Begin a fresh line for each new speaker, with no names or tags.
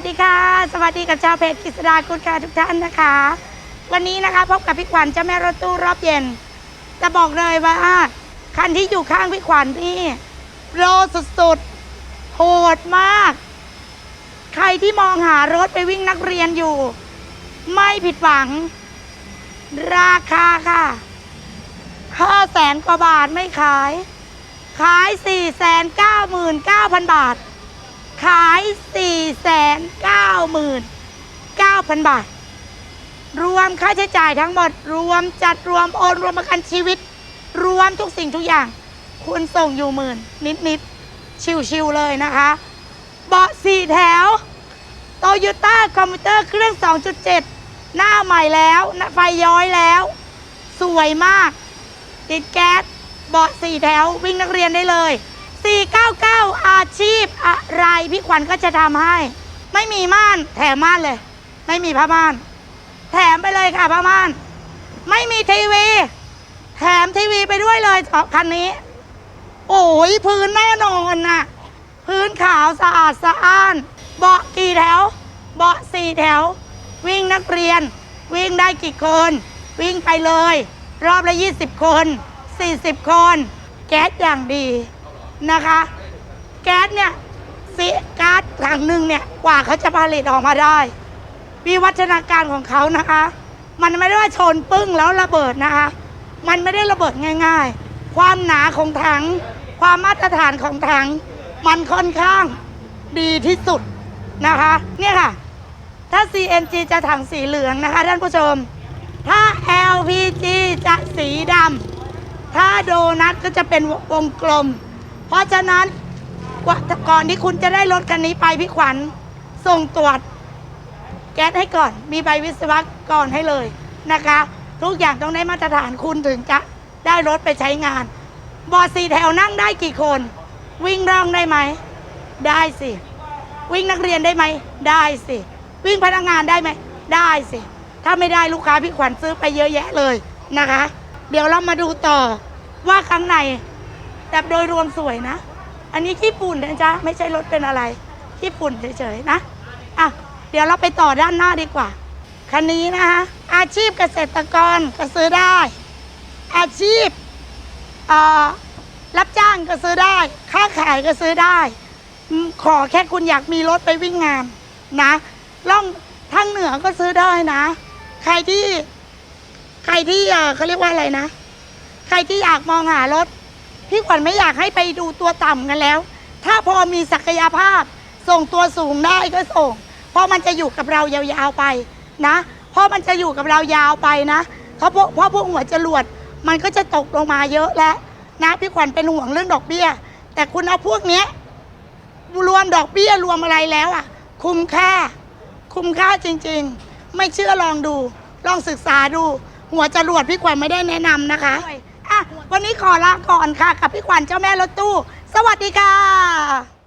วัสดีค่ะ สวัสดีกับชาวเพจกฤษดาคุณค่ะทุกท่านนะคะ วันนี้นะคะพบกับพี่ขวัญเจ้าแม่รถตู้รอบเย็น จะบอกเลยว่าคันที่อยู่ข้างพี่ขวัญนี่โรสุดๆโหดมาก ใครที่มองหารถไปวิ่งนักเรียนอยู่ ไม่ผิดหวัง ราคาค่ะห้าแสนกว่าบาทไม่ขาย ขาย4 9 9 0 0 0บาท ขาย4 9 9 0 0 0บาท รวมค่าใช้จ่ายทั้งหมด รวมจัดรวมโอนรวมประกันชีวิต รวมทุกสิ่งทุกอย่าง คุณส่งอยู่หมื่น นิดนิดๆชิวๆเลยนะคะ เบาะสี่แถวโตโยต้าคอมพิวเตอร์เครื่อง 2.7 หน้าใหม่แล้วไฟย้อยแล้ว สวยมาก ติดแก๊สเบาะสี่แถววิ่งนักเรียนได้เลย 499 อาชีพอะไรพี่ขวัญก็จะทำให้ ไม่มีม่านแถมม่านเลย ไม่มีผ้าม่าน แถมไปเลยค่ะผ้าม่าน ไม่มีทีวี แถมทีวีไปด้วยเลยคันนี้ โอ้ยพื้นแน่นอนน่ะ พื้นขาวสะอาดสะอ้าน เบาะกี่แถว เบาะสี่แถว วิ่งนักเรียน วิ่งได้กี่คน วิ่งไปเลย รอบละ 20 คน 40 คน แก๊สอย่างดี นะคะ แก๊สเนี่ยซีก๊าซถังหนึ่งเนี่ยกว่าเขาจะผลิตออกมาได้วิวัฒนาการของเขานะคะ มันไม่ได้ว่าชนปึ้งแล้วระเบิดนะคะ มันไม่ได้ระเบิดง่าย ๆ ความหนาของถัง ความมาตรฐานของถัง มันค่อนข้างดีที่สุดนะคะ เนี่ยค่ะ ถ้า CNG จะถังสีเหลืองนะคะท่านผู้ชม ถ้า LPG จะสีดำถ้าโดนัทก็จะเป็นวงกลม เพราะฉะนั้นกว่าก่อนที่คุณจะได้รถคันนี้ไปพี่ขวัญส่งตรวจ แก๊สให้ก่อน มีใบวิศวกรให้เลยนะคะ ทุกอย่างต้องได้มาตรฐานคุณถึงจะได้รถไปใช้งาน บอสีแถวนั่งได้กี่คน วิ่งร่องได้ไหม ได้สิ วิ่งนักเรียนได้ไหม ได้สิ วิ่งพนักงานได้ไหม ได้สิ ถ้าไม่ได้ลูกค้าพี่ขวัญซื้อไปเยอะแยะเลยนะคะ เดี๋ยวเรามาดูต่อว่าข้างใน แต่โดยรวมสวยนะ อันนี้ขี้ฝุ่นนะจ๊ะไม่ใช่รถเป็นอะไรขี้ฝุ่นเฉยๆนะอะเดี๋ยวเราไปต่อด้านหน้าดีกว่าคันนี้นะคะอาชีพเกษตรกรก็ซื้อได้ อาชีพรับจ้างก็ซื้อได้ ค้าขายก็ซื้อได้ ขอแค่คุณอยากมีรถไปวิ่งงานนะล่องทางเหนือก็ซื้อได้นะ ใครที่ ใครที่เขาเรียกว่าอะไรนะ ใครที่อยากมองหารถ พี่ขวัญไม่อยากให้ไปดูตัวต่ำกันแล้ว ถ้าพอมีศักยภาพ ส่งตัวสูงได้ก็ส่ง เพราะมันจะอยู่กับเรายาวๆไปนะ เพราะมันจะอยู่กับเรายาวไปนะเพราะพวกเพราะพวกหัวจรวดมันก็จะตกลงมาเยอะแล้วนะพี่ขวัญเป็นห่วงเรื่องดอกเบี้ย แต่คุณเอาพวกเนี้ยรวมดอกเบี้ยรวมอะไรแล้วอะ คุ้มค่า คุ้มค่าจริง ๆ ไม่เชื่อลองดู ลองศึกษาดู หัวจรวดพี่ขวัญไม่ได้แนะนำนะคะ วันนี้ขอลาก่อนค่ะ กับพี่ขวัญเจ้าแม่รถตู้ สวัสดีค่ะ